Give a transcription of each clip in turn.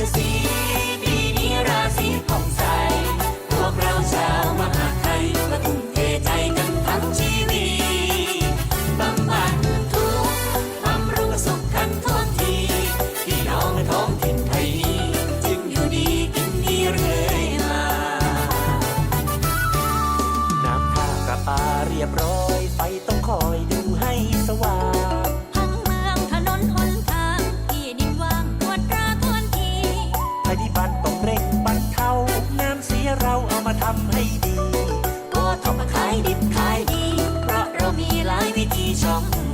สียสีนี้ราศผ่องใส พวกเราชาวมหาไทยมาทุ่มเทใจกันทั้งชีวิตบำบัดทุกข์บำรุงสุขันท่วทีพี่น้องท้องถิ่นไทยจึงอยู่ดีกินดีเรื่อยมาน้ำท่าประปาเรียบร้อย 你的宠。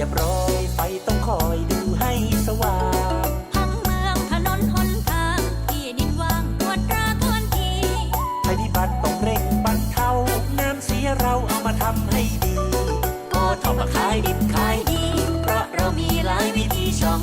รียบร้อย ไฟต้องคอยดูให้สว่างห้งเมืองถนนหนทางที่ดินว่างปวดตราทวนทีภัยพิบัติต้องเร่งบรรเทาน้ำเสียเราเอามาทำให้ดีก็ทอมาขายดิบขายดี เพราะเรามีหลายวิธีช่อง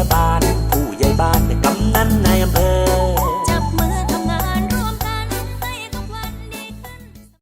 about